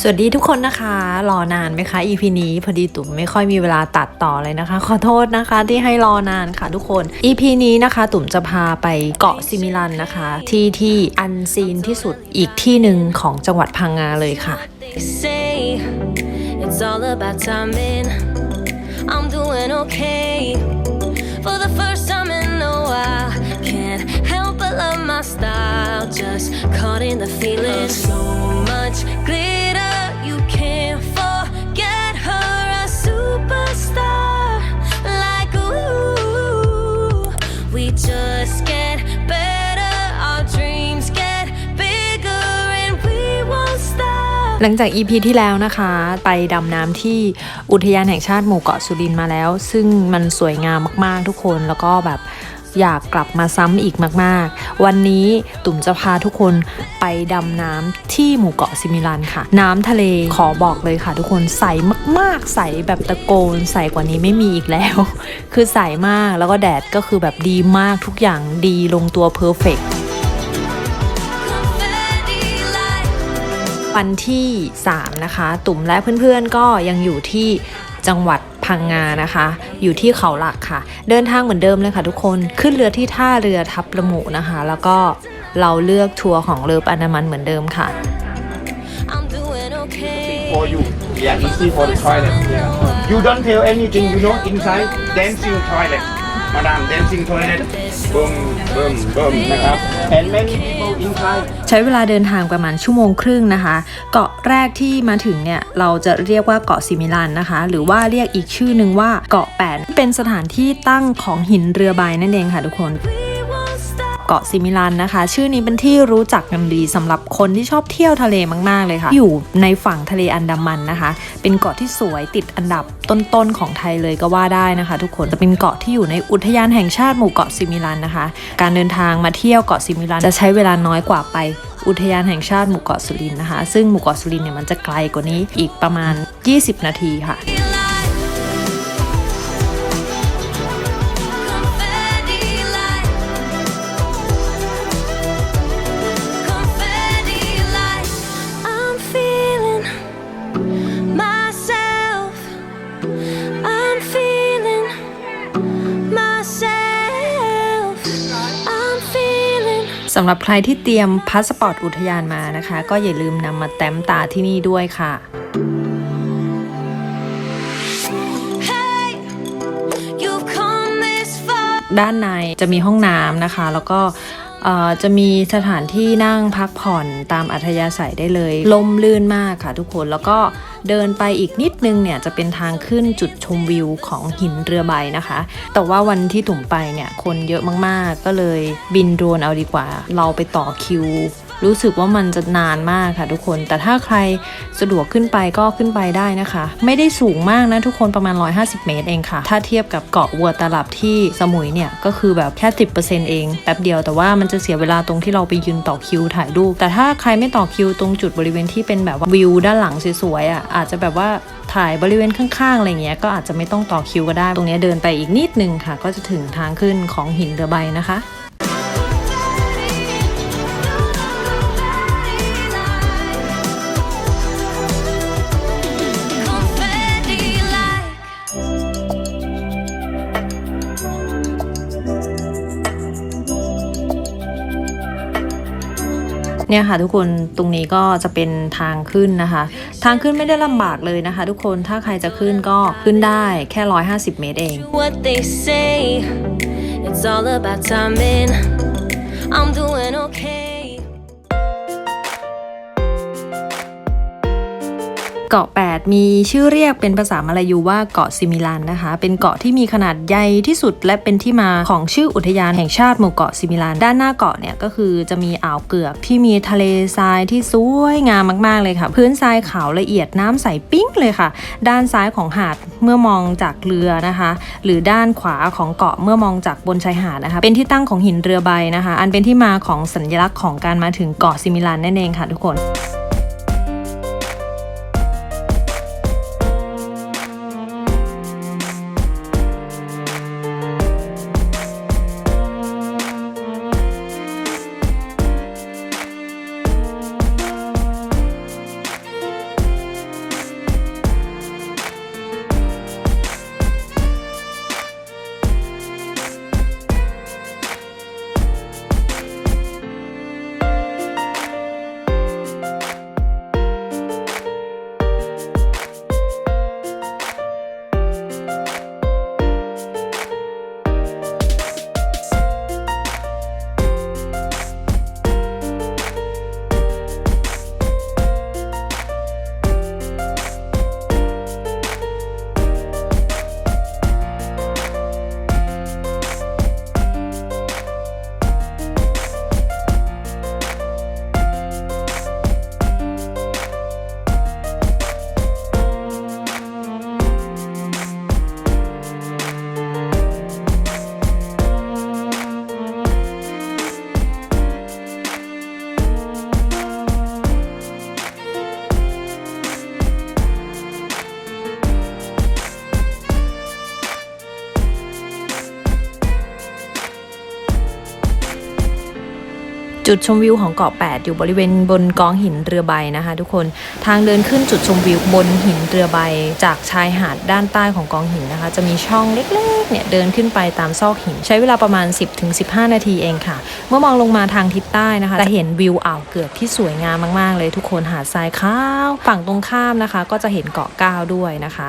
สวัสดีทุกคนนะคะ รอนานไหมคะ EP นี้พอดีตุ่มไม่ค่อยมีเวลาตัดต่อเลยนะคะ ขอโทษนะคะที่ให้รอนานค่ะทุกคน EP นี้นะคะ ตุ่มจะพาไปเกาะซิมิลันนะคะ ที่ที่อันซีนที่สุดอีกที่หนึ่งของจังหวัดพังงาเลยค่ะ I'm doing okay for the first time in a while. Love my style. Just caught in the feeling. So much glitter, you can't forget her. A superstar, like ooh, we just get better. Our dreams get bigger, and we won't stop. หลังจาก EP ที่แล้วนะคะ ไปดำน้ำที่อุทยานแห่งชาติหมู่เกาะสุรินทร์มาแล้ว ซึ่งมันสวยงามมากๆทุกคนแล้วก็แบบ อยากกลับมาซ้ำอีกมาก ๆ วันนี้ตุ่มจะพาทุกคนไปดำน้ำที่หมู่เกาะซิมิลันค่ะ น้ำทะเลขอบอกเลยค่ะ ทุกคนใสมาก ๆ ใสแบบตะโกนใสกว่านี้ไม่มีอีกแล้ว คือใสมากแล้วก็แดดก็คือแบบดีมากทุกอย่างดีลงตัวเพอร์เฟกวันที่ 3 นะคะ ตุ่มและเพื่อนๆก็ยังอยู่ที่จังหวัด พังงานะคะ อยู่ที่เขาหลักค่ะ เดินทางเหมือนเดิมเลยค่ะทุกคนขึ้นเรือที่ท่าเรือทับประหมูนะคะ แล้วก็เราเลือกทัวร์ของเรืออันดามันเหมือนเดิมค่ะ I'm doing okay. for you. Yeah, easy for the toilet. Yeah. You don't tell anything, you know, inside dancing toilet. มาดามเดนซิงโทเลตบึมบึมบึมนะครับ And many people inside. ใช้เวลาเดินทางประมาณชั่วโมงครึ่งนะคะ เกาะแรกที่มาถึงเนี่ยเราจะเรียกว่าเกาะซิมิลันนะคะ หรือว่าเรียกอีกชื่อหนึ่งว่าเกาะแปดเป็นสถานที่ตั้งของหินเรือใบนั่นเองค่ะทุกคน เกาะซิมิลันนะคะ ชื่อนี้เป็นที่รู้จักกันดีสำหรับคนที่ชอบเที่ยวทะเลมาก ๆ เลยค่ะ อยู่ในฝั่งทะเลอันดามันนะคะ เป็นเกาะที่สวยติดอันดับต้น ๆ ของไทยเลยก็ว่าได้นะคะ ทุกคนจะเป็นเกาะที่อยู่ในอุทยานแห่งชาติหมู่เกาะซิมิลันนะคะ การเดินทางมาเที่ยวเกาะซิมิลันจะใช้เวลาน้อยกว่าไปอุทยานแห่งชาติหมู่เกาะสุรินนะคะ ซึ่งหมู่เกาะสุรินเนี่ยมันจะไกลกว่านี้อีกประมาณ 20 นาทีค่ะำหรับใครที่เตรียมพาสปอร์ตอุทยานมานะคะ ก็อย่าลืมนำมาแต้มตาที่นี่ด้วยค่ะ hey. You've come this far. ด้านในจะมีห้องน้ำนะคะ แล้วก็เอ่อ จะมีสถานที่นั่งพักผ่อนตามอัธยาศัยได้เลยลมลื่นมากค่ะทุกคนแล้วก็เดินไปอีกนิดนึงเนี่ยจะเป็นทางขึ้นจุดชมวิวของหินเรือใบนะคะ แต่ว่าวันที่ถุ่มไปเนี่ยคนเยอะมากๆ ก็เลยบินโดรนเอาดีกว่า เราไปต่อคิว รู้สึกว่ามันจะนานมากค่ะทุกคน แต่ถ้าใครสะดวกขึ้นไปก็ขึ้นไปได้นะคะ ไม่ได้สูงมากนะทุกคนประมาณ 150 เมตรเองค่ะ ถ้าเทียบกับเกาะวัวตลับที่สมุยเนี่ยก็คือแบบแค่ 10%เองแป๊บเดียวแต่ว่ามันจะเสียเวลาตรงที่เราไปยืนต่อคิวถ่ายรูป แต่ถ้าใครไม่ต่อคิวตรงจุดบริเวณที่เป็นแบบว่าวิวด้านหลังสวยๆอะอาจจะแบบว่าถ่ายบริเวณข้างๆอะไรเงี้ยก็อาจจะไม่ต้องต่อคิวก็ได้ ตรงนี้เดินไปอีกนิดนึงค่ะ ก็จะถึงทางขึ้นของหินเรือใบนะคะ เนี่ยค่ะทุกคนตรงนี้ก็จะเป็นทางขึ้นนะคะ ทางขึ้นไม่ได้ลำบากเลยนะคะ ทุกคนถ้าใครจะขึ้นก็ขึ้นได้แค่ 150 เมตรเอง it's all about timing. I'm doing okay. เกาะ 8 มีชื่อเรียกเป็นภาษามาลายูว่าเกาะซิมิลันนะคะ เป็นเกาะที่มีขนาดใหญ่ที่สุดและเป็นที่มาของชื่ออุทยานแห่งชาติหมู่เกาะซิมิลัน ด้านหน้าเกาะเนี่ยก็คือจะมีอ่าวเกือกที่มีทะเลทรายที่สวยงามมากๆเลยค่ะ พื้นทรายขาวละเอียดน้ำใสปิ้งเลยค่ะ ด้านซ้ายของหาดเมื่อมองจากเรือนะคะ หรือด้านขวาของเกาะเมื่อมองจากบนชายหาดนะคะ เป็นที่ตั้งของหินเรือใบนะคะ อันเป็นที่มาของสัญลักษณ์ของการมาถึงเกาะซิมิลันนั่นเองค่ะทุกคน จุดชมวิวของเกาะ8อยู่บริเวณบนกองหินเรือใบนะคะ ทุกคนทางเดินขึ้นจุดชมวิวบนหินเรือใบ จากชายหาดด้านใต้ของกองหินนะคะ จะมีช่องเล็กๆเนี่ยเดินขึ้นไปตามซอกหิน ใช้เวลาประมาณ 10-15 นาทีเองค่ะ เมื่อมองลงมาทางทิศใต้นะคะ จะเห็นวิวอ่าวเกือกที่สวยงามมากๆ เลยทุกคนหาดทรายขาว ฝั่งตรงข้ามนะคะ ก็จะเห็นเกาะก้าวด้วยนะคะ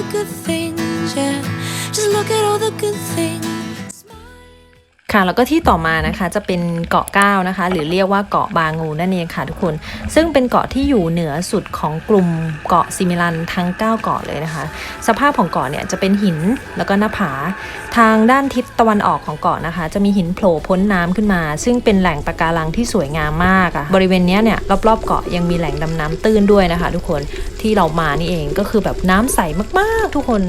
all the good things, yeah. Just look at all the. ค่ะแล้วก็ที่ต่อมานะคะจะเป็นเกาะก้านะคะ หรือเรียกว่าเกาะบางูนั่นเองค่ะทุกคน ซึ่งเป็นเกาะที่อยู่เหนือสุดของกลุ่มเกาะซิมิลันทั้ง 9 เกาะเลยนะคะ สภาพของเกาะเนี่ยจะเป็นหินแล้วก็หน้าผา ทางด้านทิศตะวันออกของเกาะนะคะ จะมีหินโผล่พ้นน้ำขึ้นมา ซึ่งเป็นแหล่งปะการังที่สวยงามมากอะบริเวณเนี้ยเนี่ยรอบๆเกาะยังมีแหล่งดำน้ำตื้นด้วยนะคะ ทุกคนที่เรามานี่เองก็คือแบบน้ำใสมากๆทุกคน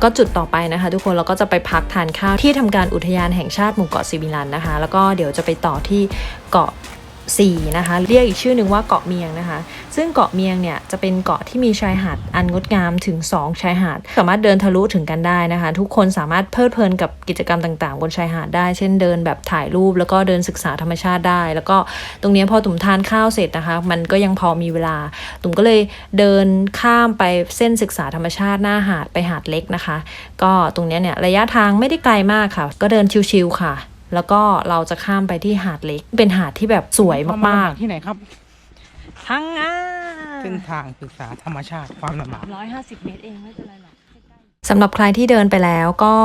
แล้วก็จุดต่อไปนะคะ ทุกคนเราก็จะไปพักทานข้าวที่ทำการอุทยานแห่งชาติหมู่เกาะซีมิลันนะคะ แล้วก็เดี๋ยวจะไปต่อที่เกาะ 4นะคะเรียกอีกชื่อหนึ่งว่าเกาะเมียงนะคะ ซึ่งเกาะเมียงเนี่ยจะเป็นเกาะที่มีชายหาดอันงดงามถึง 2 ชายหาด สามารถเดินทะลุถึงกันได้นะคะ ทุกคนสามารถเพลิดเพลินกับกิจกรรมต่างๆ บนชายหาดได้ เช่นเดินแบบถ่ายรูปแล้วก็เดินศึกษาธรรมชาติได้ แล้วก็ตรงนี้พอตุ่มทานข้าวเสร็จนะคะ มันก็ยังพอมีเวลา ตุ่มก็เลยเดินข้ามไปเส้นศึกษาธรรมชาติหน้าหาดไปหาดเล็กนะคะ ก็ตรงนี้เนี่ยระยะทางไม่ได้ไกลมากค่ะ ก็เดินชิวๆค่ะ แล้วก็เราจะข้ามไปที่หาดเล็ก เป็นหาดที่แบบสวยมากๆที่ไหนครับพังงาเส้นทางศึกษาธรรมชาติความลำบากร้อยห้าสิบเมตรเองไม่เป็นไรหรอก สำหรับใครที่เดินไปแล้วก็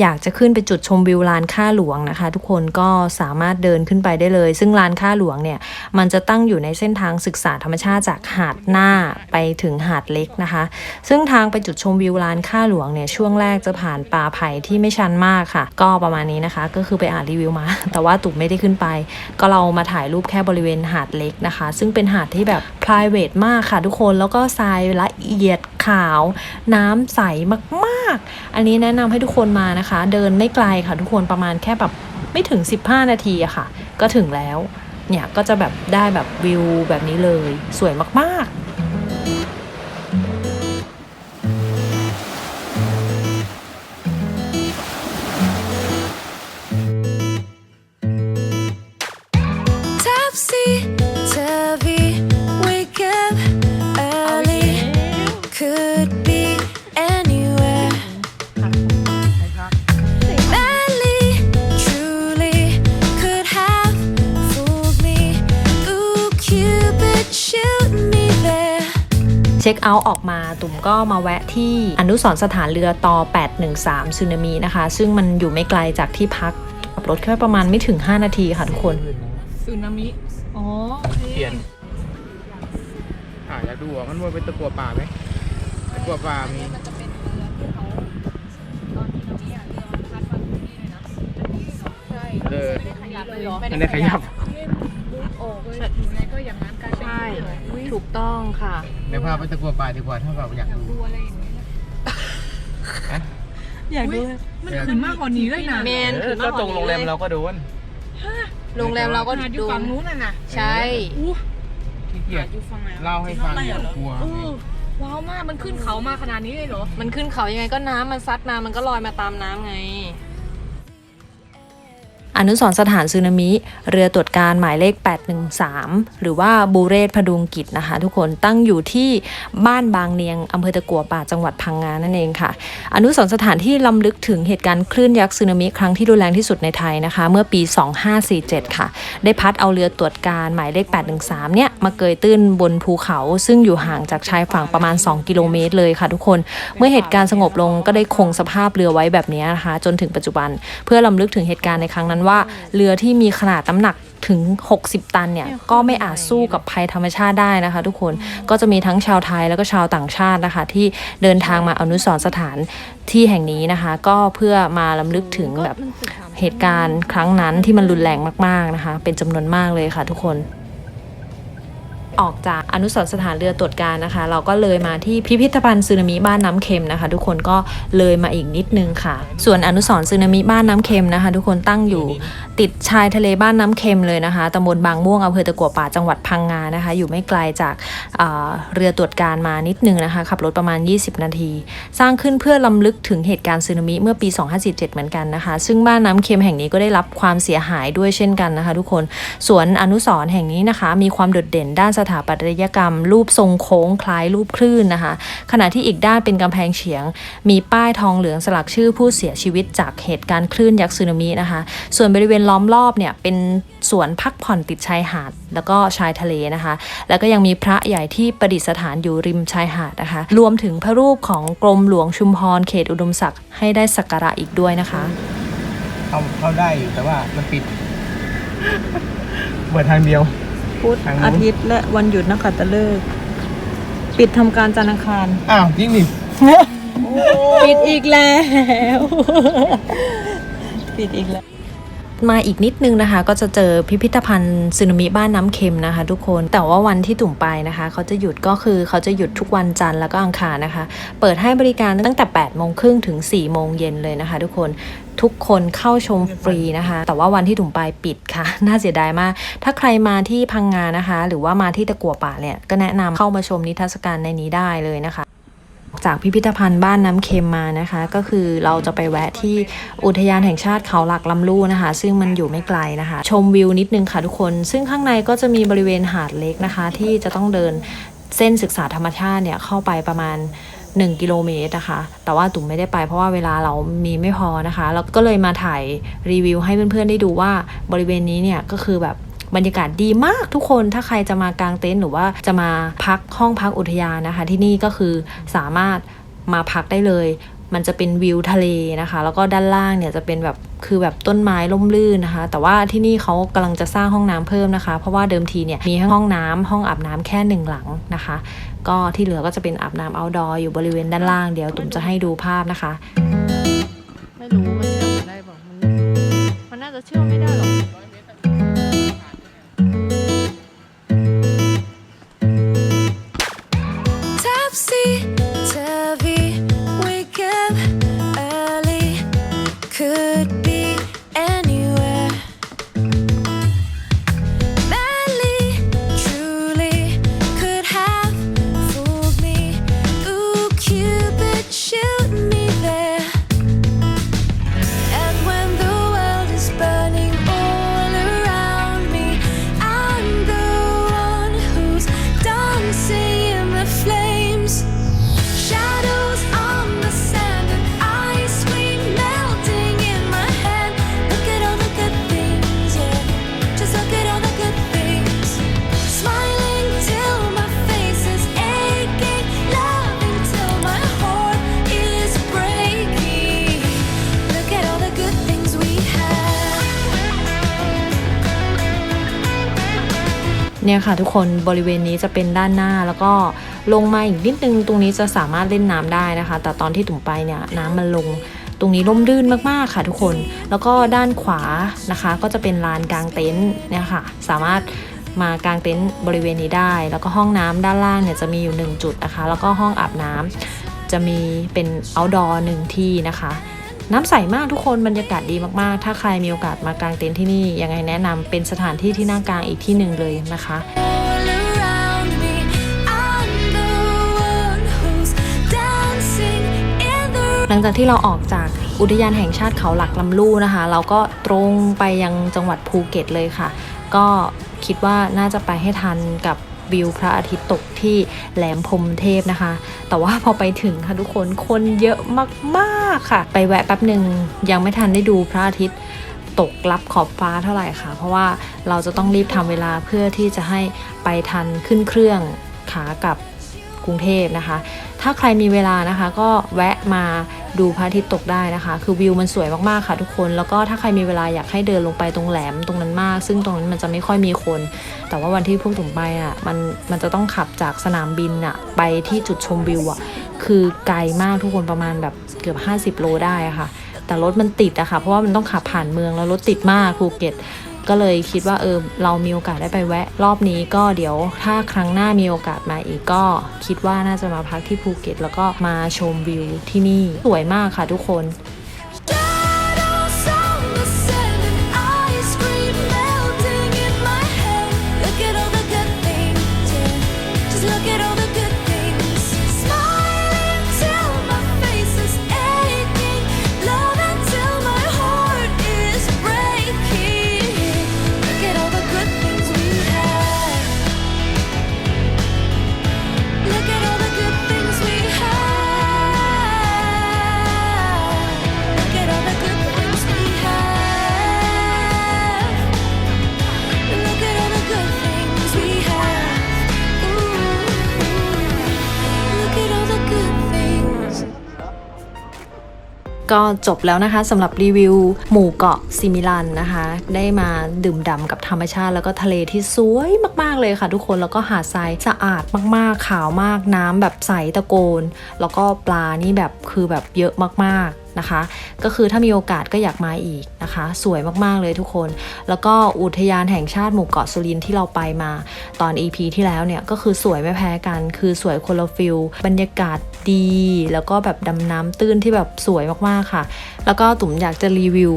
อยากจะขึ้นไปจุดชมวิวลานค่าหลวงนะคะ ทุกคนก็สามารถเดินขึ้นไปได้เลย ซึ่งลานค่าหลวงเนี่ย มันจะตั้งอยู่ในเส้นทางศึกษาธรรมชาติจากหาดหน้าไปถึงหาดเล็กนะคะ ซึ่งทางไปจุดชมวิวลานค่าหลวงเนี่ยช่วงแรกจะผ่านป่าไผ่ที่ไม่ชันมากค่ะ ก็ประมาณนี้นะคะ ก็คือไปอ่านรีวิวมา แต่ว่าตุ่มไม่ได้ขึ้นไป ก็เรามาถ่ายรูปแค่บริเวณหาดเล็กนะคะ ซึ่งเป็นหาดที่แบบ p r i v a t มากค่ะ ทุกคนแล้วก็ทรายละเอียด ขาว น้ำใสมากๆ อันนี้แนะนำให้ทุกคนมานะคะ เดินไม่ไกลค่ะทุกคนประมาณแค่แบบไม่ถึง 15 นาทีอะค่ะ ก็ถึงแล้ว เนี่ยก็จะแบบได้แบบวิวแบบนี้เลย สวยมากๆ ช็คเอาท์ออกมาตุ่มก็มาแวะที่อนุสรณ์สถานเรือต่อ 813ซึนามินะคะ ซึ่งมันอยู่ไม่ไกลจากที่พักขับรถแค่ประมาณไม่ถึง 5 นาทีค่ะทุกคนซึนามิ อ๋อเปลี่ยนอ่าอยากดูอะมันว่าเป็นตะกัวป่าไหมตะกัวป่ามีเออมันได้ขยับ ใช่ถูกต้องค่ะ เดี๋ยวพาไปตะกัวป่าดีกว่าถ้าแบบอยากดูอยากดูมันขึ้นมากกว่านี้เลยนะเมนขึ้นมากกว่านี้ตรงโรงแรมเลยเราก็โดนโรงแรมเราก็อยู่ดูฝั่งนู้นน่ะนะใช่ขี้เกียจเล่าให้ฟังเดี๋ยวกลัวไงว้าวมากมันขึ้นเขามาขนาดนี้เลยเหรอ มันขึ้นเขายังไงก็น้ำมันซัดมา มันก็ลอยมาตามน้ำไง อนุสรสถานซึนามิ เรือตรวจการหมายเลข 813 หรือว่าบูเรศพดุงกิจนะคะ ทุกคนตั้งอยู่ที่บ้านบางเนียงอำเภอตะกัวป่าจังหวัดพังงานั่นเองค่ะ อนุสรสถานที่ล้ำลึกถึงเหตุการณ์คลื่นยักษ์ซึนามิครั้งที่รุนแรงที่สุดในไทยนะคะ เมื่อปี 2547 ค่ะ ได้พัดเอาเรือตรวจการหมายเลข 813 เนี่ยมาเกยตื้นบนภูเขาซึ่งอยู่ห่างจากชายฝั่งประมาณ 2 กิโลเมตรเลยค่ะทุกคน เมื่อเหตุการณ์สงบลงก็ได้คงสภาพเรือไว้แบบนี้นะคะ จนถึงปัจจุบัน เพื่อลำลึกถึงเหตุการณ์ในครั้งนั้นว่าเรือที่มีขนาดน้ำหนักถึง 60 ตันเนี่ย ก็ไม่อาจสู้กับภัยธรรมชาติได้นะคะ ทุกคนก็จะมีทั้งชาวไทยแล้วก็ชาวต่างชาตินะคะ ที่เดินทางมาอนุสรณ์สถานที่แห่งนี้นะคะ ก็เพื่อมาลำลึกถึงแบบเหตุการณ์ครั้งนั้นที่มันรุนแรงมากๆนะคะ เป็นจำนวนมากเลยค่ะทุกคน ออกจากอนุสรสถานเรือตรวจการนะคะ เราก็เลยมาที่พิพิธภัณฑ์ซึนามิบ้านน้ำเค็มนะคะ ทุกคนก็เลยมาอีกนิดนึงค่ะ ส่วนอนุสรณ์ซึนามิบ้านน้ำเค็มนะคะ ทุกคนตั้งอยู่ติดชายทะเลบ้านน้ำเค็มเลยนะคะตำบลบางม่วงอำเภอตะกัวป่าจังหวัดพังงานะคะ อยู่ไม่ไกลจากเอ่อเรือตรวจการมานิดนึงนะคะขับรถประมาณ 20 นาที สร้างขึ้นเพื่อลำลึกถึงเหตุการณ์สึนามิเมื่อปี 2547 เหมือนกันนะคะ ซึ่งบ้านน้ำเค็มแห่งนี้ก็ได้รับความเสียหายด้วยเช่นกันนะคะ ทุกคนสวนอนุสรแห่งนี้นะคะ มีความโดดเด่นด้านสถาปัตยกรรม รูปทรงโค้งคล้ายรูปคลื่นนะคะ ขณะที่อีกด้านเป็นกำแพงเฉียง มีป้ายทองเหลืองสลักชื่อผู้เสียชีวิตจากเหตุการณ์คลื่นยักษ์สึนามินะคะ ส่วนบริเวณล้อมรอบเนี่ยเป็นสวนพักผ่อนติดชายหาด แล้วก็ชายทะเลนะคะ แล้วก็ยังมีพระใหญ่ที่ประดิษฐานอยู่ริมชายหาดนะคะ รวมถึงพระรูปของกรมหลวงชุมพรเขตอุดมศักดิ์ให้ได้สักการะอีกด้วยนะคะเข้าเข้าได้อยู่แต่ว่ามันปิด เปิดทางเดียว พุธทางนู้นอาทิตย์ และวันหยุดนักขัตฤกษ์ปิดทำการจันทร์อังคาร อ้าวจริงดิปิดอีกแล้ว ปิดอีกแล้ว มาอีกนิดนึงนะคะ ก็จะเจอพิพิธภัณฑ์ซึนามิบ้านน้ำเค็มนะคะ ทุกคนแต่ว่าวันที่ตุ่มไปนะคะ เขาจะหยุดก็คือเขาจะหยุดทุกวันจันทร์แล้วก็อังคารนะคะ เปิดให้บริการตั้งแต่8โมงครึ่งถึง4โมงเย็นเลยนะคะ ทุกคนทุกคนเข้าชมฟรีนะคะ แต่ว่าวันที่ถุงไปปิดค่ะ น่าเสียดายมาก ถ้าใครมาที่พังงานะคะ หรือว่ามาที่ตะกัวป่าเนี่ย ก็แนะนำเข้ามาชมนิทรรศการในนี้ได้เลยนะคะ จากพิพิธภัณฑ์บ้านน้ำเค็มมานะคะ ก็คือเราจะไปแวะที่อุทยานแห่งชาติเขาหลักลำลู่นะคะ ซึ่งมันอยู่ไม่ไกลนะคะ ชมวิวนิดนึงค่ะทุกคน ซึ่งข้างในก็จะมีบริเวณหาดเล็กนะคะ ที่จะต้องเดินเส้นศึกษาธรรมชาติเนี่ยเข้าไปประมาณ1กิโลเมตรนะคะ แต่ว่าตุ่มไม่ได้ไปเพราะว่าเวลาเรามีไม่พอนะคะแล้วก็เลยมาถ่ายรีวิวให้เพื่อนๆได้ดูว่าบริเวณนี้เนี่ยก็คือแบบ บรรยากาศดีมากทุกคนถ้าใครจะมากางเต็นท์หรือว่าจะมาพักห้องพักอุทยานนะคะ ที่นี่ก็คือสามารถมาพักได้เลย มันจะเป็นวิวทะเลนะคะ แล้วก็ด้านล่างเนี่ยจะเป็นแบบคือแบบต้นไม้ร่มรื่นนะคะ แต่ว่าที่นี่เขากำลังจะสร้างห้องน้ำเพิ่มนะคะ เพราะว่าเดิมทีเนี่ยมีห้องน้ำห้องอาบน้ำแค่หนึ่งหลังนะคะ ก็ที่เหลือก็จะเป็นอาบน้ำ outdoor อยู่บริเวณด้านล่างเดี๋ยวตุ่มจะให้ดูภาพนะคะ ไม่รู้มันเชื่อมได้เปล่ามันมันน่าจะเชื่อมไม่ได้หรอก เนี่ยค่ะทุกคนบริเวณนี้จะเป็นด้านหน้าแล้วก็ลงมาอีกนิดนึงตรงนี้จะสามารถเล่นน้ำได้นะคะ แต่ตอนที่ตุ่มไปเนี่ยน้ำมันลงตรงนี้ร่มรื่นมากๆค่ะทุกคน แล้วก็ด้านขวานะคะ ก็จะเป็นลานกลางเต็นท์เนี่ยค่ะ สามารถมากางเต็นท์บริเวณนี้ได้ แล้วก็ห้องน้ำด้านล่างเนี่ยจะมีอยู่หนึ่งจุดนะคะ แล้วก็ห้องอาบน้ำจะมีเป็น outdoor หนึ่งที่นะคะ น้ำใสมากทุกคนบรรยากาศดีมากๆ ถ้าใครมีโอกาสมากางเต็นท์ที่นี่ ยังไงแนะนำเป็นสถานที่ที่น่ากางอีกที่หนึ่งเลยนะคะ All around me, I'm the one who's dancing in the หลังจากที่เราออกจากอุทยานแห่งชาติเขาหลักลำลู่นะคะ เราก็ตรงไปยังจังหวัดภูเก็ตเลยค่ะ ก็คิดว่าน่าจะไปให้ทันกับ วิวพระอาทิตย์ตกที่แหลมพรมเทพนะคะ แต่ว่าพอไปถึงค่ะทุกคนคนเยอะมากๆค่ะ ไปแวะแป๊บหนึ่งยังไม่ทันได้ดูพระอาทิตย์ตกลับขอบฟ้าเท่าไหร่ค่ะ เพราะว่าเราจะต้องรีบทำเวลาเพื่อที่จะให้ไปทันขึ้นเครื่องขากลับกรุงเทพนะคะ ถ้าใครมีเวลานะคะ ก็แวะมาดูพระอาทิตย์ตกได้นะคะ คือวิวมันสวยมากๆค่ะทุกคน แล้วก็ถ้าใครมีเวลาอยากให้เดินลงไปตรงแหลมตรงนั้นมาก ซึ่งตรงนั้นมันจะไม่ค่อยมีคน แต่ว่าวันที่พวกถุงไปอะ มันมันจะต้องขับจากสนามบินอะไปที่จุดชมวิวอะ คือไกลมากทุกคนประมาณแบบเกือบ 50 โลได้ะค่ะ แต่รถมันติดอะค่ะ เพราะว่ามันต้องขับผ่านเมืองแล้วรถติดมากภูเก็ต ก็เลยคิดว่าเออเรามีโอกาสได้ไปแวะ รอบนี้ก็เดี๋ยวถ้าครั้งหน้ามีโอกาสมาอีกก็คิดว่าน่าจะมาพักที่ภูเก็ต แล้วก็มาชมวิวที่นี่สวยมากค่ะทุกคน ก็จบแล้วนะคะสำหรับรีวิวหมู่เกาะซิมิลันนะคะ ได้มาดื่มด่ำกับธรรมชาติ แล้วก็ทะเลที่สวยมากๆเลยค่ะทุกคนแล้วก็หาดทรายสะอาดมากๆขาวมากน้ำแบบใสตะโกน แล้วก็ปลานี่แบบคือแบบเยอะมากๆ นะคะ ก็คือถ้ามีโอกาสก็อยากมาอีกนะคะ สวยมากๆเลยทุกคน แล้วก็อุทยานแห่งชาติหมู่เกาะสุรินที่เราไปมาตอน EP ที่แล้วเนี่ยก็คือสวยไม่แพ้กัน คือสวยคนละฟิลบรรยากาศดี แล้วก็แบบดำน้ำตื้นที่แบบสวยมากๆค่ะ แล้วก็ตุ่มอยากจะรีวิว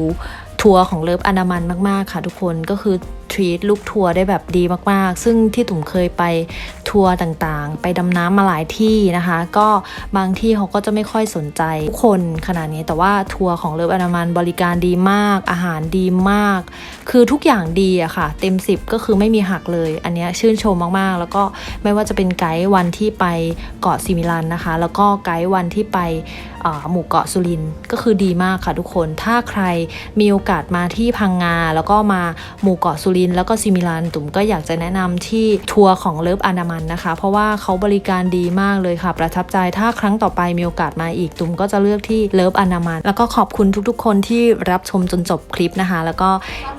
ทัวร์ของเลิฟอนามันมากๆค่ะ ทุกคนก็คือ ทรีตลูกทัวร์ได้แบบดีมากๆ ซึ่งที่ตุ่มเคยไปทัวร์ต่างๆ ไปดำน้ำมาหลายที่นะคะ ก็บางที่เขาก็จะไม่ค่อยสนใจทุกคนขนาดนี้ แต่ว่าทัวร์ของเลิฟอนามันบริการดีมาก อาหารดีมาก คือทุกอย่างดีอะค่ะ เต็ม 10 ก็คือไม่มีหักเลย อันเนี้ยชื่นชมมากๆ แล้วก็ไม่ว่าจะเป็นไกด์วันที่ไปเกาะซิมิลันนะคะ แล้วก็ไกด์วันที่ไป หมู่เกาะสุรินทร์ก็คือดีมากค่ะทุกคน ถ้าใครมีโอกาสมาที่พังงา แล้วก็มาหมู่เกาะสุรินทร์แล้วก็ซิมิลันตุ่มก็อยากจะแนะนำที่ทัวร์ของเลิฟอนามันนะคะ เพราะว่าเขาบริการดีมากเลยค่ะ ประทับใจถ้าครั้งต่อไปมีโอกาสมาอีกตุ่มก็จะเลือกที่เลิฟอนามันแล้วก็ขอบคุณทุกๆ คนที่รับชมจนจบคลิปนะคะ แล้วก็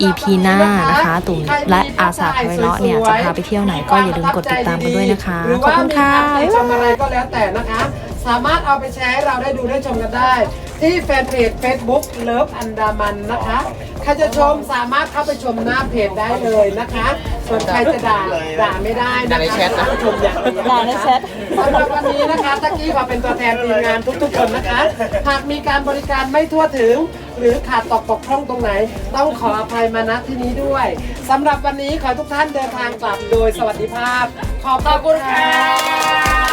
EP หน้านะคะ ตุ่มและอาสาไพเราะเนี่ยจะพาไปเที่ยวไหนก็อย่าลืมกดติดตามกันด้วยนะคะหรือขอบว่าคุณมีค่ะคำติชมอะไรก็แล้วแต่นะคะ สามารถเอาไปแชร์ให้เราได้ดูได้ชมกันได้ ที่แฟนเพจ Facebook เลิฟอันดามันนะคะใครจะชมสามารถเข้าไปชมหน้าเพจได้เลยนะคะ ส่วนใครจะด่าด่าไม่ได้นะคะด่าในแชทนะเข้าไปชมอย่างเดียวด่าในแชทสำหรับวันนี้นะคะตะกี้มาเป็นตัวแทนทีมงานทุกๆคนนะคะ หากมีการบริการไม่ทั่วถึง หรือขาดตกบกพร่องตรงไหน ต้องขออภัยมาณที่นี้ด้วยสำหรับวันนี้ขอให้ทุกท่านเดินทางกลับโดยสวัสดิภาพ ขอบพระคุณค่ะ